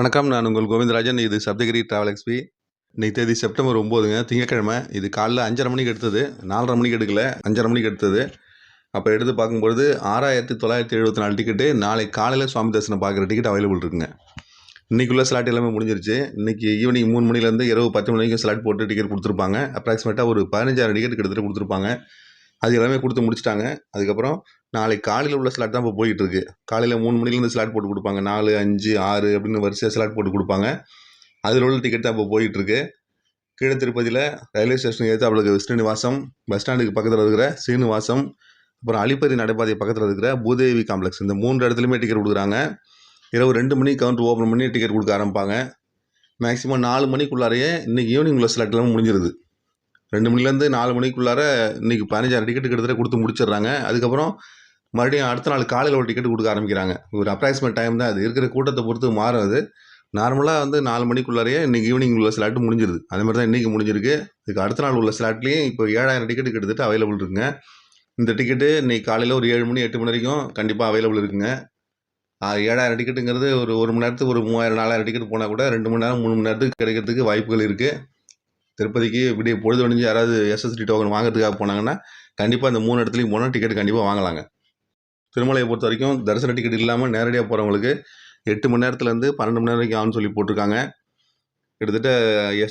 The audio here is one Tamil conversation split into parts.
வணக்கம் நான் உங்கள் கோவிந்தராஜன். இது சப்தகிரி டிராவல் எக்ஸ்பி இன்னைக்கு தேதி செப்டம்பர் ஒம்போதுங்க. திங்கக்கிழமை இது காலைல அஞ்சரை மணிக்கு எடுத்தது. நாலரை மணிக்கு எடுக்கல. அஞ்சரை மணிக்கு எடுத்தது. அப்போ எடுத்து பார்க்கும்பொழுது ஆறாயிரத்தி தொள்ளாயிரத்தி எழுபத்தி நாலு டிக்கெட்டு நாளை காலையில் சுவாமி தரிசனம் பார்க்குற டிக்கெட் அவைலபிள் இருக்குங்க. இன்றைக்குள்ளே ஸ்லாட் எல்லாமே முடிஞ்சிருச்சு. இன்றைக்கி ஈவினிங் மூணு மணிலேருந்து இரவு பத்து மணி வரைக்கும் ஸ்லாட் போட்டு டிக்கெட் கொடுத்துருப்பாங்க. அப்ராக்சிமேட்டாக ஒரு பதினஞ்சாயிரம் டிக்கெட் கிட்டத்தட்ட கொடுத்துருப்பாங்க. அது எல்லாமே கொடுத்து முடிச்சிட்டாங்க. அதுக்கப்புறம் நாளை காலையில் உள்ள ஸ்லாட் தான் இப்போ போயிட்டு இருக்கு காலையில் மூணு மணிலேருந்து ஸ்லாட் போட்டு கொடுப்பாங்க. நாலு அஞ்சு ஆறு அப்படின்னு வரிசையாக ஸ்லாட் போட்டு கொடுப்பாங்க. அதில் உள்ள டிக்கெட் தான் இப்போ போயிட்டு இருக்கு கீழே திருப்பதியில் ரயில்வே ஸ்டேஷன் ஏற்று அவளுக்கு ஸ்ரீனிவாசம் பஸ் ஸ்டாண்டுக்கு பக்கத்தில் இருக்கிற ஸ்ரீனிவாசம் அப்புறம் அலிப்பரி நடைபாதை பக்கத்தில் இருக்கிற பூதேவி காம்ப்ளெக்ஸ் இந்த மூன்று இடத்துலையுமே டிக்கெட் கொடுக்குறாங்க. இரவு ரெண்டு மணி கவுண்டர் ஓப்பன் பண்ணி டிக்கெட் கொடுக்க ஆரம்பிப்பாங்க. மேக்ஸிமம் நாலு மணிக்குள்ளாரையே இன்றைக்கி ஈவினிங் உள்ள ஸ்லாட் எல்லாம் முடிஞ்சிருது. ரெண்டு மணிலேருந்து நாலு மணிக்குள்ளார இன்றைக்கி பதினஞ்சாயிரம் டிக்கெட் கிட்டத்தட்ட கொடுத்து முடிச்சிடுறாங்க. அதுக்கப்புறம் மறுபடியும் அடுத்த நாள் காலையில் ஒரு டிக்கெட் கொடுக்க ஆரம்பிக்கிறாங்க. ஒரு அப்ராக்சிமேட் டைம் தான் அது. இருக்கிற கூட்டத்தை பொறுத்து மாறும் அது. நார்மலாக வந்து நாலு மணிக்குள்ளாரையே இன்னைக்கு ஈவினிங் உள்ள ஸ்லாட்டு முடிஞ்சிருது. அதே மாதிரி தான் இன்றைக்கி முடிஞ்சிருக்கு. இதுக்கு அடுத்த நாள் உள்ள ஸ்லாட்லேயும் இப்போ ஏழாயிரம் டிக்கெட் கிட்டத்தட்ட அவைலபிள் இருக்குங்க. இந்த டிக்கெட்டு இன்றைக்கி காலையில் ஒரு ஏழு மணி எட்டு மணி வரைக்கும் கண்டிப்பாக அவைலபிள் இருக்குங்க. ஆ, ஏழாயிரம் டிக்கெட்டுங்கிறது ஒரு ஒரு மணி நேரத்துக்கு ஒரு மூவாயிரம் நாலாயிரம் டிக்கெட் போனால் கூட ரெண்டு மணி நேரம் மூணு மணி நேரத்துக்கு கிடைக்கிறதுக்கு வாய்ப்புகள் இருக்குது திருப்பதிக்கு இப்படி பொழுது அணிஞ்சு யாராவது எஸ்எஸ்டி டோக்கன் வாங்குறதுக்காக போனாங்கன்னா கண்டிப்பாக இந்த மூணு இடத்துலையும் போனால் டிக்கெட் கண்டிப்பாக வாங்கலாங்க. திருமலையை பொறுத்த வரைக்கும் தரிசன டிக்கெட் இல்லாமல் நேரடியாக போகிறவங்களுக்கு எட்டு மணி நேரத்துலேருந்து பன்னெண்டு மணி நேரம் வரைக்கும் ஆகும்னு சொல்லி போட்டிருக்காங்க. கிட்டத்தட்ட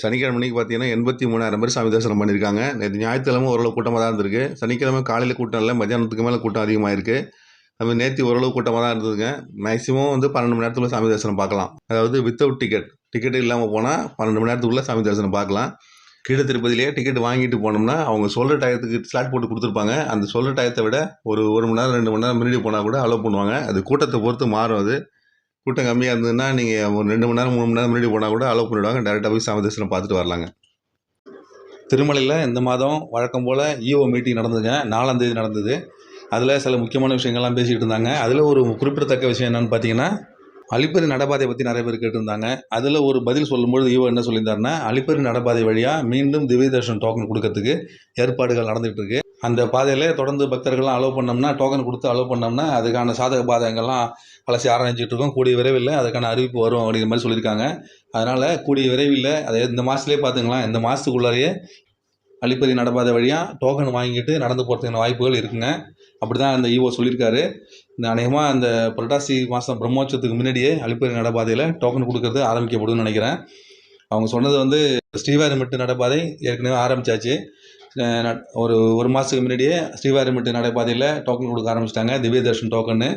சனிக்கிழமை மணிக்கு பார்த்தீங்கன்னா எண்பத்தி மூணாயிரம் பேர் சாமி தரிசனம் பண்ணியிருக்காங்க. நேற்று ஞாயிற்றுக்கிழமை ஓரளவு கூட்டமாக தான் இருந்திருக்கு. சனிக்கிழமை காலையில் கூட்டம் இல்லை மத்தியானத்துக்கு மேலே கூட்டம் அதிகமாக இருக்குது அது நேற்று ஓரளவு கூட்டமாக தான் இருந்ததுங்க. மேக்ஸிமம் வந்து பன்னெண்டு மணி நேரத்துக்குள்ளே சாமி தரிசனம் பார்க்கலாம். அதாவது வித்தவுட் டிக்கெட் டிக்கெட் இல்லாமல் போனால் பன்னெண்டு மணி நேரத்துக்குள்ளே சாமி தரிசனம் பார்க்கலாம். கீழே திருப்பதியிலே டிக்கெட் வாங்கிட்டு போனோம்னா அவங்க சொல்கிற டயத்துக்கு ஸ்லாட் போட்டு கொடுத்துருப்பாங்க. அந்த சொல்கிற டயத்தை விட ஒரு ஒரு மணி நேரம் ரெண்டு மணி நேரம் முன்னாடி போனால் கூட அலோவ் பண்ணுவாங்க. அது கூட்டத்தை பொறுத்து மாறும் அது. கூட்டம் கம்மியாக இருந்ததுன்னா நீங்கள் ஒரு ரெண்டு மணி நேரம் மூணு மணி நேரம் முன்னாடி போனால் கூட அலோவ் பண்ணிவிடுவாங்க டேரெக்டாக போய் சாமி தரிசனம் பார்த்துட்டு வரலாங்க. திருமலையில் இந்த மாதம் வழக்கம் போல் இஓ மீட்டிங் நடந்ததுங்க. நாலாம் தேதி நடந்தது. அதில் சில முக்கியமான விஷயங்கள்லாம் பேசிக்கிட்டு இருந்தாங்க. அதில் ஒரு குறிப்பிடத்தக்க விஷயம் என்னென்னு பார்த்தீங்கன்னா அழிப்பறி நடைபாதை பற்றி நிறைய பேர் கேட்டிருந்தாங்க. அதில் ஒரு பதில் சொல்லும்பொழுது ஈவோ என்ன சொல்லியிருந்தாருன்னா அழிப்பறி நடைபாதை வழியாக மீண்டும் திவ்ய தர்ஷன் டோக்கன் கொடுக்கறதுக்கு ஏற்பாடுகள் நடந்துகிட்டு இருக்கு. அந்த பாதையில் தொடர்ந்து பக்தர்கள்லாம் அலோவ் பண்ணோம்னா டோக்கன் கொடுத்து அலோவ் பண்ணோம்னா அதுக்கான சாதக பாதகங்கள்லாம் அலசி ஆராய்ச்சிட்டு இருக்கோம். கூடிய விரைவில் அதுக்கான அறிவிப்பு வரும் அப்படிங்கிற மாதிரி சொல்லியிருக்காங்க. அதனால் கூடிய விரைவில் அதை இந்த மாதத்துலேயே பார்த்துக்கலாம் இந்த மாதத்துக்குள்ளாரையே அலிப்பதி நடபாதை வழியாக டோக்கன் வாங்கிட்டு நடந்து போகிறதுக்கான வாய்ப்புகள் இருக்குங்க. அப்படி தான் அந்த ஈஓ சொல்லியிருக்காரு. இந்த அநேகமாக அந்த புரட்டாசி மாதம் பிரம்மோற்சவத்துக்கு முன்னாடியே அலிப்பதி நடைபாதையில் டோக்கன் கொடுக்கறது ஆரம்பிக்கப்படும்னு நினைக்கிறேன். அவங்க சொன்னது வந்து ஸ்ரீவாரிமெட்டு நடைபாதை ஏற்கனவே ஆரம்பித்தாச்சு ஒரு ஒரு மாதத்துக்கு முன்னாடியே ஸ்ரீவாரிமெட்டு நடைபாதையில் டோக்கன் கொடுக்க ஆரம்பிச்சிட்டாங்க. திவ்ய தர்ஷன் டோக்கன்னு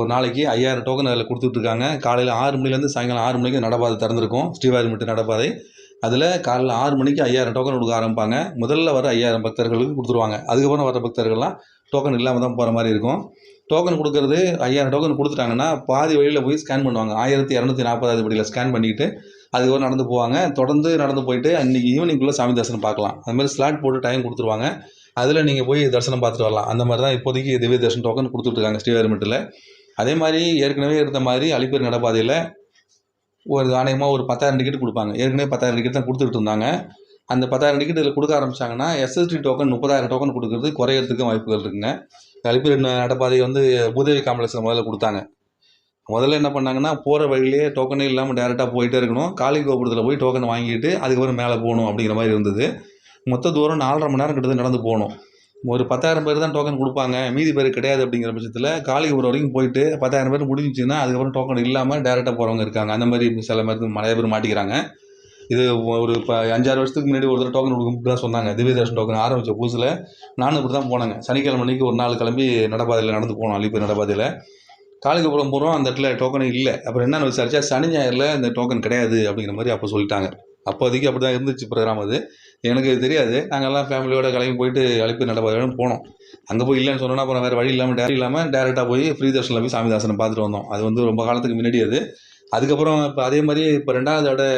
ஒரு நாளைக்கு ஐயாயிரம் டோக்கன் அதில் கொடுத்துட்ருக்காங்க. காலையில் ஆறு மணிலேருந்து சாயங்காலம் ஆறு மணிக்கு நடைபாதை திறந்திருக்கும். ஸ்ரீவாரிமெட்டு நடைபாதை அதில் காலையில் ஆறு மணிக்கு ஐயாயிரம் டோக்கன் கொடுக்க ஆரம்பிப்பாங்க. முதல்ல வர ஐயாயிரம் பக்தர்களுக்கு கொடுத்துருவாங்க. அதுக்கப்புறம் வர பக்தர்கள்லாம் டோக்கன் இல்லாமல் தான் போகிற மாதிரி இருக்கும். டோக்கன் கொடுக்கறது ஐயாயிரம் டோக்கன் கொடுத்துட்டாங்கன்னா பாதி வழியில் போய் ஸ்கேன் பண்ணுவாங்க. ஆயிரத்தி இரநூத்தி நாற்பதாவது படியில் ஸ்கேன் பண்ணிக்கிட்டு அதுக்கப்புறம் நடந்து போவாங்க. தொடர்ந்து நடந்து போயிட்டு அன்றைக்கி ஈவினிங்குள்ளே சாமி தரிசனம் பார்க்கலாம். அதுமாதிரி ஸ்லாட் போட்டு டைம் கொடுத்துருவாங்க. அதில் நீங்கள் போய் தரிசனம் பார்த்துட்டு வரலாம். அந்த மாதிரி தான் இப்போதைக்கு திவ்ய தரிசனம் டோக்கன் கொடுத்துட்ருக்காங்க ஸ்ரீவாரிமட்டில் அதே மாதிரி ஏற்கனவே இருந்த மாதிரி அலிப்பேர் நடப்பாதையில் ஒரு நாணயமாக ஒரு பத்தாயிரம் டிக்கெட் கொடுப்பாங்க. ஏற்கனவே பத்தாயிரம் டிக்கெட் தான் கொடுத்துட்டு இருந்தாங்க. அந்த பத்தாயிரம் டிக்கெட் இதில் கொடுக்க ஆரம்பிச்சாங்கன்னா எஸ்எஸ்டி டோக்கன் முப்பதாயிரம் டோக்கன் கொடுக்கறது குறையிறதுக்கு வாய்ப்புகள் இருக்குங்க. அலிப்பேர் நடைபாதை வந்து பூதேவி காம்ப்ளெக்ஸில் முதல்ல கொடுத்தாங்க. முதல்ல என்ன பண்ணாங்கன்னா போகிற வழியிலே டோக்கனே இல்லாமல் டேரெக்டாக போயிட்டே இருக்கணும். காளி கோபுரத்தில் போய் டோக்கன் வாங்கிட்டு அதுக்கப்புறம் மேலே போகணும் அப்படிங்கிற மாதிரி இருந்தது. மொத்த தூரம் நாலரை மணி நேரம் கிட்ட நடந்து போகணும். ஒரு பத்தாயிரம் பேர் தான் டோக்கன் கொடுப்பாங்க. மீதி பேர் கிடையாது அப்படிங்கிற பட்சத்தில் காளிகபுரம் வரைக்கும் போயிட்டு பத்தாயிரம் பேர் முடிஞ்சிச்சுன்னா அதுக்கப்புறம் டோக்கன் இல்லாமல் டேரெக்டாக போகிறவங்க இருக்காங்க. அந்த மாதிரி சில பேர் நிறைய பேர் மாட்டிக்கிறாங்க. இது ஒரு இப்போ அஞ்சாறு வருஷத்துக்கு முன்னாடி ஒரு தடவை டோக்கன் கொடுக்க தான் சொன்னாங்க. திவ்ய தர்ஷன் டோக்கன் ஆரம்பித்த புதுசில் நானும் இப்படி தான் போனேங்க. சனிக்கிழமை அன்னைக்கு ஒரு நாள் கிளம்பி நடப்பாதையில் நடந்து போனோம் அலிப்பேர் நடைபாதையில். காளிகபுரம் போகிறோம் அந்த இடத்துல டோக்கன் இல்லை. அப்புறம் என்னென்னு விசாரிச்சா சனி ஞாயிறில் இந்த டோக்கன் கிடையாது அப்படிங்கிற மாதிரி அப்போ சொல்லிட்டாங்க. அப்போதைக்கு அப்படி தான் இருந்துச்சு ப்ரோக்ராம் அது. எனக்கு இது தெரியாது. நாங்கள்லாம் ஃபேமிலியோட கிளம்பி போயிட்டு அழைப்பு நடைபாதையோட போனோம். அங்கே போய் இல்லைன்னு சொன்னோன்னா அப்புறம் வேறு வழி இல்லாமல் டேரி இல்லாமல் டேரெக்டாக போய் ஃப்ரீ தர்ஷனில் போய் சாமி தாசனை பார்த்துட்டு வந்தோம். அது வந்து ரொம்ப காலத்துக்கு முன்னாடி அது. அதுக்கப்புறம் இப்போ அதே மாதிரி இப்போ ரெண்டாவது தடவை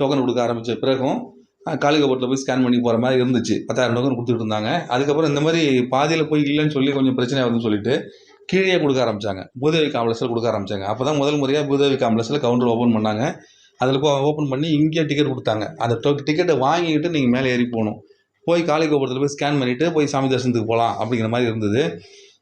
டோக்கன் கொடுக்க ஆரம்பித்த பிறகும் காளிகபுரத்தில் போய் ஸ்கேன் பண்ணி போகிற மாதிரி இருந்துச்சு. பத்தாயிரம் டோக்கன் கொடுத்துட்டு இருந்தாங்க. அதுக்கப்புறம் இந்த மாதிரி பாதியில் போய் இல்லைன்னு சொல்லி கொஞ்சம் பிரச்சனை வருதுன்னு சொல்லிட்டு கீழே கொடுக்க ஆரம்பிச்சாங்க. பூதேவி காம்ப்ளெக்ஸில் கொடுக்க ஆரம்பிச்சாங்க. அப்போ தான் முதல் முறையாக பூதேவி காம்ப்ளெக்ஸில் கவுண்டர் ஓப்பன் பண்ணாங்க. அதில் போய் ஓப்பன் பண்ணி இங்கேயே டிக்கெட் கொடுத்தாங்க. அந்த டோ டிக்கெட்டை வாங்கிக்கிட்டு நீங்கள் மேலே ஏறி போகணும். போய் காளி கோபுரத்தில் போய் ஸ்கேன் பண்ணிவிட்டு போய் சாமி தரிசனத்துக்கு போகலாம் அப்படிங்கிற மாதிரி இருந்தது.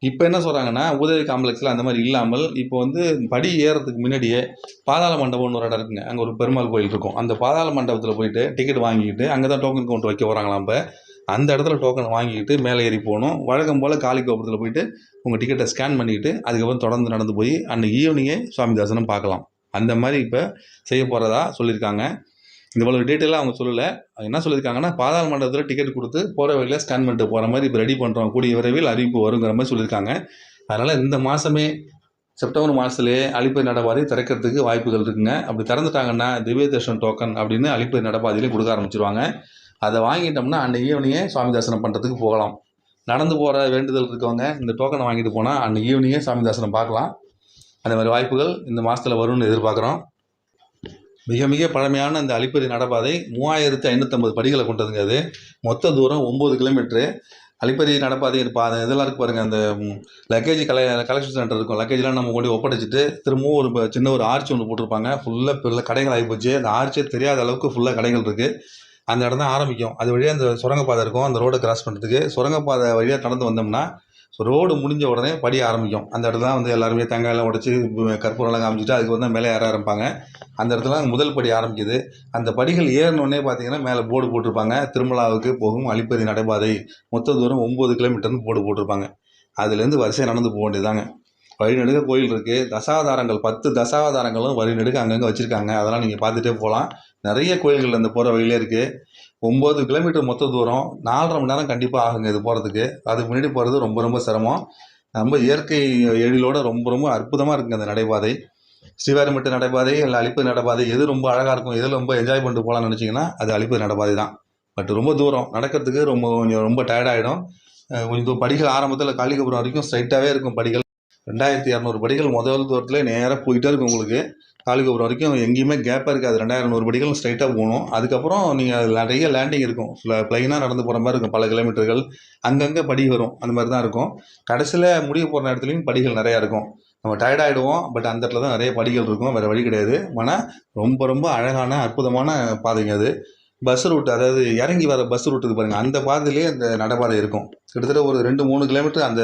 இப்போ என்ன சொல்கிறாங்கன்னா உதவி காம்ப்ளெக்ஸில் அந்த மாதிரி இல்லாமல் இப்போ வந்து படி ஏறுறதுக்கு முன்னாடியே பாதாள மண்டபம்னு ஒரு இடம் இருக்குங்க. அங்கே ஒரு பெருமாள் கோயில் இருக்கும். அந்த பாதாள மண்டபத்தில் போயிட்டு டிக்கெட் வாங்கிக்கிட்டு அங்கே தான் டோக்கன் கவுண்டர் வைக்க போகிறாங்களாம் இப்போ. அந்த இடத்துல டோக்கன் வாங்கிக்கிட்டு மேலே ஏறி போகணும். வழக்கம் போல் காளி கோபுரத்தில் போயிட்டு உங்கள் டிக்கெட்டை ஸ்கேன் பண்ணிக்கிட்டு அதுக்கப்புறம் தொடர்ந்து நடந்து போய் அன்றைக்கி ஈவினிங்கே சுவாமி தரிசனம் பார்க்கலாம். அந்த மாதிரி இப்போ செய்ய போகிறதா சொல்லியிருக்காங்க. இவ்வளோ டீட்டெயிலாக அவங்க சொல்லலை. என்ன சொல்லியிருக்காங்கன்னா பாதாள மண்டபத்தில் டிக்கெட் கொடுத்து போகிற வழியில் ஸ்கேன் பண்ணிட்டு போகிற மாதிரி இப்போ ரெடி பண்ணுறோம் கூடிய விரைவில் அறிவிப்பு வருங்கிற மாதிரி சொல்லியிருக்காங்க. அதனால் இந்த மாதமே செப்டம்பர் மாதத்துலேயே அழிப்பை நடபாதை திறக்கிறதுக்கு வாய்ப்புகள் இருக்குங்க. அப்படி திறந்துட்டாங்கன்னா திவ்ய தர்ஷன் டோக்கன் அப்படின்னு அழிப்பை நடபாதையிலே கொடுக்க ஆரம்பிச்சிருவாங்க. அதை வாங்கிட்டோம்னா அன்றைக்கு ஈவினிங்கே சுவாமி தரிசனம் பண்ணுறதுக்கு போகலாம். நடந்து போகிற வேண்டுதல் இருக்கவங்க இந்த டோக்கனை வாங்கிட்டு போனால் அன்றைக்கு ஈவினிங்கே சாமி தரிசனம் பார்க்கலாம். அந்த மாதிரி வாய்ப்புகள் இந்த மாதத்தில் வரும்னு எதிர்பார்க்குறோம். மிக மிக பழமையான இந்த அலிப்பறி நடப்பாதை மூவாயிரத்து ஐநூற்றம்பது படிகளை கொண்டதுங்க அது. மொத்த தூரம் ஒம்பது கிலோமீட்ரு அலிப்பறி நடப்பாதை அந்த இதெல்லாம் இருக்கு பாருங்கள் அந்த லக்கேஜ் கலை கலெக்ஷன் சென்டர் இருக்கும். லக்கேஜ்லாம் நம்ம கொண்டு ஒப்படைச்சிட்டு திரும்பவும் ஒரு சின்ன ஒரு ஆர்ச் ஒன்று போட்டிருப்பாங்க. ஃபுல்லாக ஃபுல்லாக கடைகள் ஆகிப்போச்சு. அந்த ஆர்ச்சே தெரியாத அளவுக்கு ஃபுல்லாக கடைகள் இருக்குது அந்த இடம் தான் ஆரம்பிக்கும். அது வழியாக அந்த சுரங்கப்பாதை இருக்கும். அந்த ரோடை கிராஸ் பண்ணுறதுக்கு சுரங்கப்பாதை வழியாக நடந்து வந்தோம்னா ரோடு முடிஞ்ச உடனே படி ஆரம்பிக்கும். அந்த இடத்துல தான் வந்து எல்லாருமே தேங்காயெல்லாம் உடச்சி கற்பூரம்லாம் காமிச்சிட்டு அதுக்கு வந்து மேலே ஏற ஆரம்பிப்பாங்க. அந்த இடத்துல முதல் படி ஆரம்பிக்குது. அந்த படிகள் ஏறினோடனே பார்த்தீங்கன்னா மேலே போர்டு போட்டிருப்பாங்க. திருமலாவுக்கு போகும் அழிப்பதி நடைபாதை. மொத்த தூரம் ஒம்பது கிலோமீட்டர்னு போர்டு போட்டிருப்பாங்க. அதுலேருந்து வரிசையாக நடந்து போக வேண்டியதாங்க வழிநெடுக கோயில் இருக்குது தசாவதாரங்கள் பத்து தசாவதாரங்களும் வழிநெடுக அங்கங்கே வச்சுருக்காங்க. அதெல்லாம் நீங்கள் பார்த்துட்டே போகலாம். நிறைய கோயில்கள் அந்த போகிற வழியிலே இருக்குது ஒம்பது கிலோமீட்டர் மொத்த தூரம் நாலரை மணி நேரம் கண்டிப்பாக ஆகுங்க இது போகிறதுக்கு அதுக்கு முன்னாடி போகிறது ரொம்ப ரொம்ப சிரமம். ரொம்ப இயற்கை எழிலோட ரொம்ப ரொம்ப அற்புதமாக இருக்குங்க அந்த நடைபாதை. ஸ்ரீவாரிமட்டு நடைபாதை இல்லை அழிப்பு நடைபாதை எது ரொம்ப அழகாக இருக்கும் எதில் ரொம்ப என்ஜாய் பண்ணிட்டு போகலான்னு நினச்சிங்கன்னா அது அழிப்பு நடைபாதை தான். பட் ரொம்ப தூரம் நடக்கிறதுக்கு ரொம்ப கொஞ்சம் ரொம்ப டயர்டாகிடும் கொஞ்சம் படிகள் ஆரம்பத்தில் காளிகபுரம் வரைக்கும் ஸ்ட்ரைட்டாகவே இருக்கும் படிகள். ரெண்டாயிரத்தி இரநூறு படிகள் முதல் தூரத்தில் நேராக போயிட்டே இருக்கும் உங்களுக்கு. காளிகபுரம் வரைக்கும் எங்கேயுமே கேப்பாக இருக்காது. ரெண்டாயிரம் நூறு படிகள் ஸ்ட்ரைட்டாக போகணும். அதுக்கப்புறம் நீங்கள் நிறைய லேண்டிங் இருக்கும். ப்ளைனாக நடந்து போகிற மாதிரி இருக்கும். பல கிலோமீட்டர்கள் அங்கங்கே படி வரும். அந்த மாதிரி தான் இருக்கும். கடைசியில் முடிய போகிற இடத்துலையும் படிகள் நிறையா இருக்கும். நம்ம டயர்ட் ஆகிடுவோம் பட் அந்த இடத்துல தான் நிறைய படிகள் இருக்கும். வேறு வழி கிடையாது. ஆனால் ரொம்ப ரொம்ப அழகான அற்புதமான பாதைங்க அது. பஸ் ரூட் அதாவது இறங்கி வர பஸ் ரூட்டுக்கு பாருங்கள் அந்த பாதையிலே அந்த நடைபாதை இருக்கும். கிட்டத்தட்ட ஒரு ரெண்டு மூணு கிலோமீட்டர் அந்த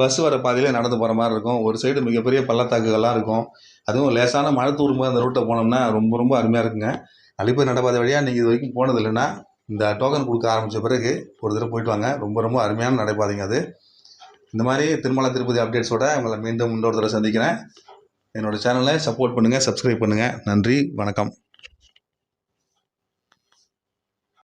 பஸ் வர பாதையிலே நடந்து போகிற மாதிரி இருக்கும். ஒரு சைடு மிகப்பெரிய பள்ளத்தாக்குகள்லாம் இருக்கும். அதுவும் லேசான மழை தூரும்போது அந்த ரூட்டை போனோம்னா ரொம்ப ரொம்ப அருமையாக இருக்குங்க. அழிப்பு நடைபாதை வழியாக நீங்கள் இது வரைக்கும் போனது இல்லைன்னா இந்த டோக்கன் கொடுக்க ஆரம்பித்த பிறகு ஒரு தடவை போயிட்டு வாங்க. ரொம்ப ரொம்ப அருமையான நடைபாதைங்க அது. இந்த மாதிரி திருமலை திருப்பதி அப்டேட்ஸோட உங்களை மீண்டும் இன்னொரு தடவை சந்திக்கிறேன். என்னோட சேனலை சப்போர்ட் பண்ணுங்கள் சப்ஸ்கிரைப் பண்ணுங்கள் நன்றி வணக்கம்.